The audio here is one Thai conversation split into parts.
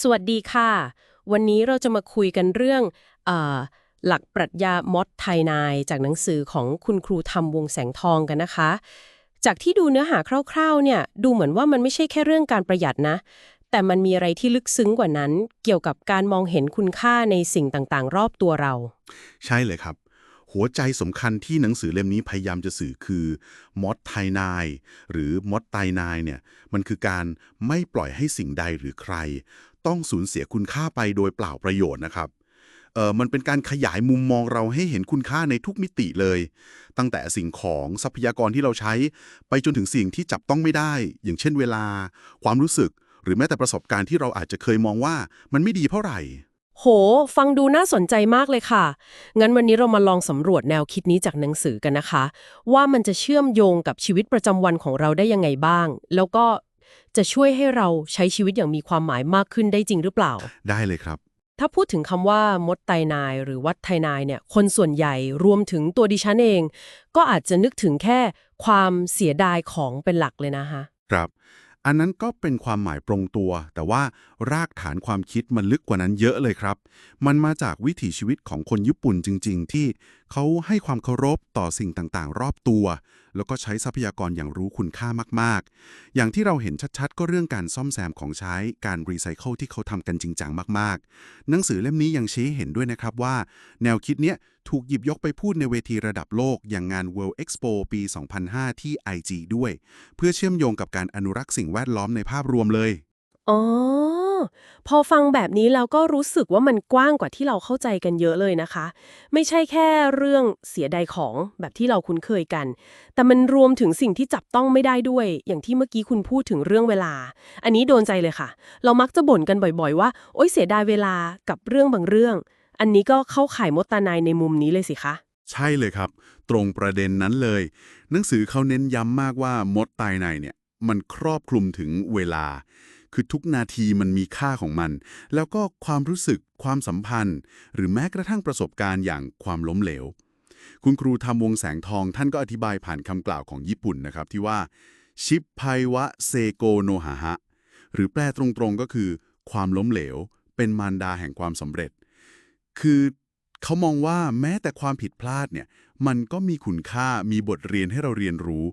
สวัสดีค่ะ วันนี้เราจะมาคุยกันเรื่องอหลักปรัชญามอดไทยนาย จากหนังสือของคุณครูทำวงแสงทองกันนะคะ จากที่ดูเนื้อหาคร่าวๆ เนี่ยดูเหมือนว่ามันไม่ใช่แค่เรื่องการประหยัดนะ แต่มันมีอะไรที่ลึกซึ้งกว่านั้น เกี่ยวกับการมองเห็นคุณค่าในสิ่งต่างๆ รอบตัวเรา ใช่เลยครับ หัวใจสำคัญที่หนังสือเล่มนี้พยายามจะสื่อคือมอดไทนาย หรือมอดไตนายเนี่ยมันคือการไม่ปล่อยให้สิ่งใดหรือใคร ต้องสูญเสียคุณค่าไปโดยเปล่าประโยชน์นะครับเออมันเป็นการขยายมุมมองเราให้เห็นคุณค่าในทุกมิติเลย ตั้งแต่สิ่งของทรัพยากรที่เราใช้ ไปจนถึงสิ่งที่จับต้องไม่ได้ อย่างเช่นเวลา ความรู้สึก หรือแม้แต่ประสบการณ์ที่เราอาจจะเคยมองว่ามันไม่ดีเท่าไหร่ โห ฟังดูน่าสนใจมากเลยค่ะ งั้นวันนี้เรามาลองสำรวจแนวคิดนี้จากหนังสือกันนะคะ ว่ามันจะเชื่อมโยงกับชีวิตประจำวันของเราได้ยังไงบ้าง แล้วก็ จะช่วยให้เราใช้ชีวิตอย่างมีความหมายมากขึ้นได้จริงหรือเปล่า ได้เลยครับ ถ้าพูดถึงคำว่ามดไตนาย หรือวัดไทนายเนี่ยคนส่วนใหญ่รวมถึงตัวดิฉันเอง ก็อาจจะนึกถึงแค่ความเสียดายของเป็นหลักเลยนะคะครับ อันนั้นก็เป็นความหมายตรงตัว แต่ว่ารากฐานความคิดมันลึกกว่านั้นเยอะเลยครับ มันมาจากวิถีชีวิตของคนญี่ปุ่นจริง ๆ ที่เขาให้ความเคารพต่อสิ่งต่างๆ รอบตัว แล้วก็ใช้ทรัพยากรอย่างรู้คุณค่ามากๆ อย่างที่เราเห็นชัดๆ ก็เรื่องการซ่อมแซมของใช้การรีไซเคิลที่เขาทำกันจริงจังมากๆ หนังสือเล่มนี้ยังชี้เห็นด้วยนะครับว่า แนวคิดเนี้ยถูกหยิบยกไปพูดในเวทีระดับโลกอย่างงาน World Expo ปี 2005 ที่ IG ด้วย เพื่อเชื่อมโยงกับการอนุรักษ์สิ่งแวดล้อมในภาพรวมเลย อ๋อ พอฟังแบบนี้เราก็รู้สึกว่ามันกว้างกว่าที่เราเข้าใจกันเยอะเลยนะคะ ไม่ใช่แค่เรื่องเสียดายของแบบที่เราคุ้นเคยกัน แต่มันรวมถึงสิ่งที่จับต้องไม่ได้ด้วย อย่างที่เมื่อกี้คุณพูดถึงเรื่องเวลา อันนี้โดนใจเลยค่ะ เรามักจะบ่นกันบ่อย ๆ ว่าโอ๊ยเสียดายเวลากับเรื่องบางเรื่อง อันนี้ก็เข้าข่ายมดตานายในมุมนี้เลยสิคะใช่เลยครับ ตรงประเด็นนั้นเลย หนังสือเขาเน้นย้ำมากว่ามดตายในเนี่ยมันครอบคลุมถึงเวลา คือทุกนาทีมันมีค่าของมัน แล้วก็ความรู้สึก ความสัมพันธ์ หรือแม้กระทั่งประสบการณ์อย่างความล้มเหลว คุณครูทำวงแสงทองท่านก็อธิบายผ่านคำกล่าวของญี่ปุ่นนะครับที่ว่า ชิปไพวะเซโกโนหะฮะ หรือแปลตรงๆก็คือ ความล้มเหลว เป็นมารดาแห่งความสำเร็จ คือเขามองว่าแม้แต่ความผิดพลาดเนี่ย มันก็มีคุณค่ามีบทเรียนให้เราเรียนรู้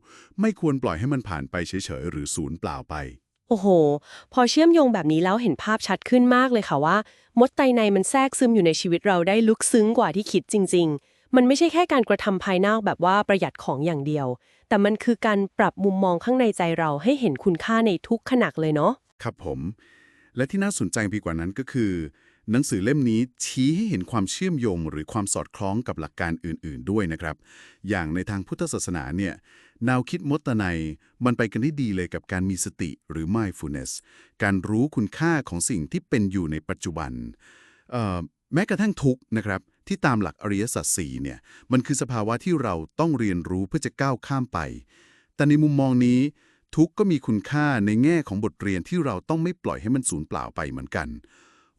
ไม่ควรปล่อยให้มันผ่านไปเฉยๆ หรือสูญเปล่าไป โอ้โห พอเชื่อมโยงแบบนี้แล้วเห็นภาพชัดขึ้นมากเลยค่ะว่า มดไตในมันแทรกซึมอยู่ในชีวิตเราได้ลึกซึ้งกว่าที่คิดจริง ๆ มันไม่ใช่แค่การกระทำภายนอกแบบว่าประหยัดของอย่างเดียว แต่มันคือการปรับมุมมองข้างในใจเราให้เห็นคุณค่าในทุกขณะเลยเนาะ ครับผม และที่น่าสนใจไปกว่านั้นก็คือ หนังสือเล่มนี้ชี้ให้เห็นความเชื่อมโยงหรือความสอดคล้องกับหลักการอื่น ๆ ด้วยนะครับ อย่างในทางพุทธศาสนาเนี่ยแนวคิดมตนัยมันไปกันได้ดีเลยกับการมีสติหรือ mindfulness การรู้คุณค่าของสิ่งที่เป็นอยู่ในปัจจุบัน แม้กระทั่งทุกนะครับ ที่ตามหลักอริยสัจสี่เนี่ยมันคือสภาวะที่เราต้องเรียนรู้เพื่อจะก้าวข้ามไป แต่ในมุมมองนี้ทุกก็มีคุณค่าในแง่ของบทเรียนที่เราต้องไม่ปล่อยให้มันสูญเปล่าไปเหมือนกัน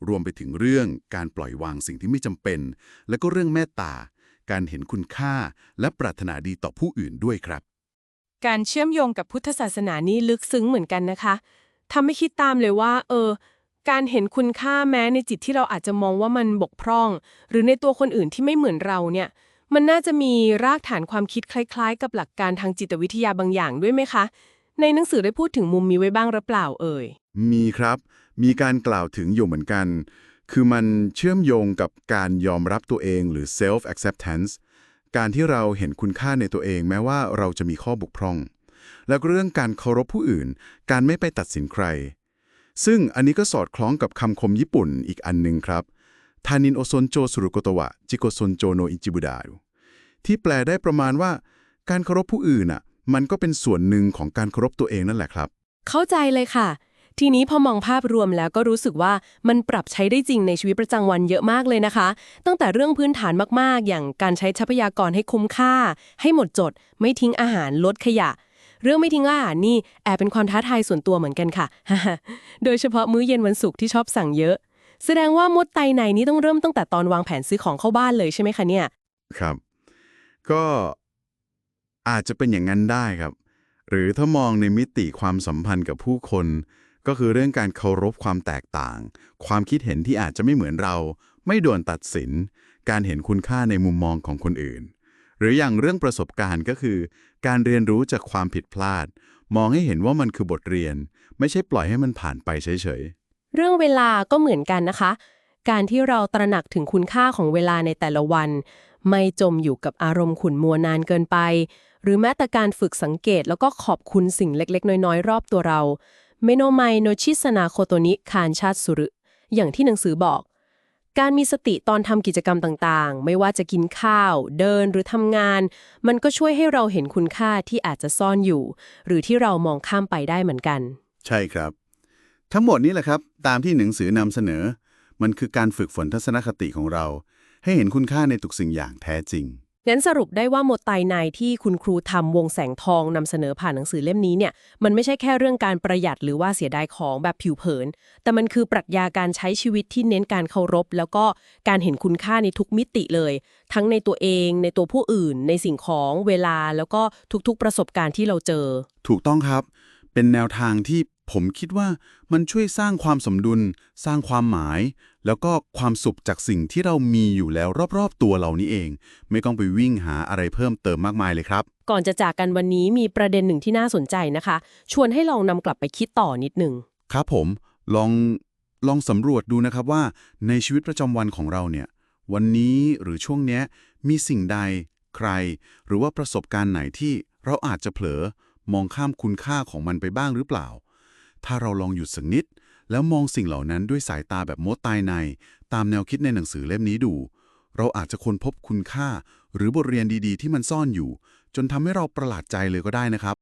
รวมไปถึงเรื่องการปล่อยวางสิ่งที่ไม่จำเป็น และก็เรื่องเมตตา การเห็นคุณค่าและปรารถนาดีต่อผู้อื่นด้วยครับ การเชื่อมโยงกับพุทธศาสนานี่ลึกซึ้งเหมือนกันนะคะทำให้คิดตามเลยว่า เออ การเห็นคุณค่าแม้ในจิตที่เราอาจจะมองว่ามันบกพร่อง หรือในตัวคนอื่นที่ไม่เหมือนเราเนี่ย มันน่าจะมีรากฐานความคิดคล้าย ๆ กับหลักการทางจิตวิทยาบางอย่างด้วยไหมคะ ในหนังสือได้พูดถึงมุมมีไว้บ้างหรือเปล่าเอ่ย มีครับ มีการกล่าวถึงอยู่เหมือนกัน คือมันเชื่อมโยงกับการยอมรับตัวเองหรือ self acceptance การที่เราเห็นคุณค่าในตัวเองแม้ว่าเราจะมีข้อบกพร่อง แล้วก็เรื่องการเคารพผู้อื่น การไม่ไปตัดสินใคร ซึ่งอันนี้ก็สอดคล้องกับคำคมญี่ปุ่นอีกอันหนึ่งครับทานินโอซนโจสุรุโกโตวะจิโกซนโจโนอิจิบุดาที่แปลได้ประมาณว่า การเคารพผู้อื่นอะ มันก็เป็นส่วนหนึ่งของการเคารพตัวเองนั่นแหละครับ เข้าใจเลยค่ะ ทีนี้พอมองภาพรวมแล้วก็รู้สึกว่ามันปรับใช้ได้จริงในชีวิตประจำวันเยอะมากเลยนะคะ ตั้งแต่เรื่องพื้นฐานมากๆ อย่างการใช้ทรัพยากรให้คุ้มค่า ให้หมดจด ไม่ทิ้งอาหารลดขยะ เรื่องไม่ทิ้งอาหารนี่แอบเป็นความท้าทายส่วนตัวเหมือนกันค่ะ โดยเฉพาะมื้อเย็นวันศุกร์ที่ชอบสั่งเยอะ แสดงว่ามดไตในนี้ต้องเริ่มตั้งแต่ตอนวางแผนซื้อของเข้าบ้านเลยใช่ไหมคะเนี่ย ครับ ก็ อาจจะเป็นอย่างนั้นได้ครับ หรือถ้ามองในมิติความสัมพันธ์กับผู้คน ก็คือเรื่องการเคารพความแตกต่าง ความคิดเห็นที่อาจจะไม่เหมือนเรา ไม่โดนตัดสิน การเห็นคุณค่าในมุมมองของคนอื่น หรืออย่างเรื่องประสบการณ์ก็คือ การเรียนรู้จากความผิดพลาด มองให้เห็นว่ามันคือบทเรียน ไม่ใช่ปล่อยให้มันผ่านไปเฉยๆ เรื่องเวลาก็เหมือนกันนะคะ การที่เราตระหนักถึงคุณค่าของเวลาในแต่ละวันไม่จมอยู่กับอารมณ์ขุ่นมัวนานเกินไป หรือแม้แต่การฝึกสังเกตแล้วก็ขอบคุณสิ่งเล็ก ๆ น้อยๆ รอบตัวเราเมโนไมโนชิสนาโคโตนิคานชาติสุรุอย่างที่หนังสือบอก การมีสติตอนทำกิจกรรมต่างๆ ไม่ว่าจะกินข้าว เดินหรือทำงาน มันก็ช่วยให้เราเห็นคุณค่าที่อาจจะซ่อนอยู่ หรือที่เรามองข้ามไปได้เหมือนกัน ใช่ครับ ทั้งหมดนี้แหละครับ ตามที่หนังสือนำเสนอ มันคือการฝึกฝนทัศนคติของเรา ให้เห็นคุณค่าในทุกสิ่งอย่างแท้จริง งั้นสรุปได้ว่าโมไตในที่คุณครูทำวงแสงทองนำเสนอผ่านหนังสือเล่มนี้เนี่ย มันไม่ใช่แค่เรื่องการประหยัดหรือว่าเสียดายของแบบผิวเผิน แต่มันคือปรัชญาการใช้ชีวิตที่เน้นการเคารพ แล้วก็การเห็นคุณค่าในทุกมิติเลย ทั้งในตัวเอง ในตัวผู้อื่น ในสิ่งของเวลา แล้วก็ทุกๆประสบการณ์ที่เราเจอ ถูกต้องครับ เป็นแนวทางที่ผมคิดว่ามันช่วยสร้างความสมดุล สร้างความหมาย แล้วก็ความสุขจากสิ่งที่เรามีอยู่แล้วรอบๆตัวเรานี่เอง ไม่ต้องไปวิ่งหาอะไรเพิ่มเติมมากมายเลยครับ ก่อนจะจากกันวันนี้มีประเด็นหนึ่งที่น่าสนใจนะคะ ชวนให้ลองนำกลับไปคิดต่อนิดหนึ่งครับผมลองลองสำรวจดูนะครับว่าในชีวิตประจำวันของเราเนี่ย วันนี้หรือช่วงเนี้ยมีสิ่งใด ใคร หรือว่าประสบการณ์ไหนที่เราอาจจะเผลอมองข้ามคุณค่าของมันไปบ้างหรือเปล่า ถ้าเราลองหยุดสักนิด แล้วมองสิ่งเหล่านั้นด้วยสายตาแบบมดตายใน ตามแนวคิดในหนังสือเล่มนี้ดู เราอาจจะค้นพบคุณค่า หรือบทเรียนดีๆ ที่มันซ่อนอยู่ จนทำให้เราประหลาดใจเลยก็ได้นะครับ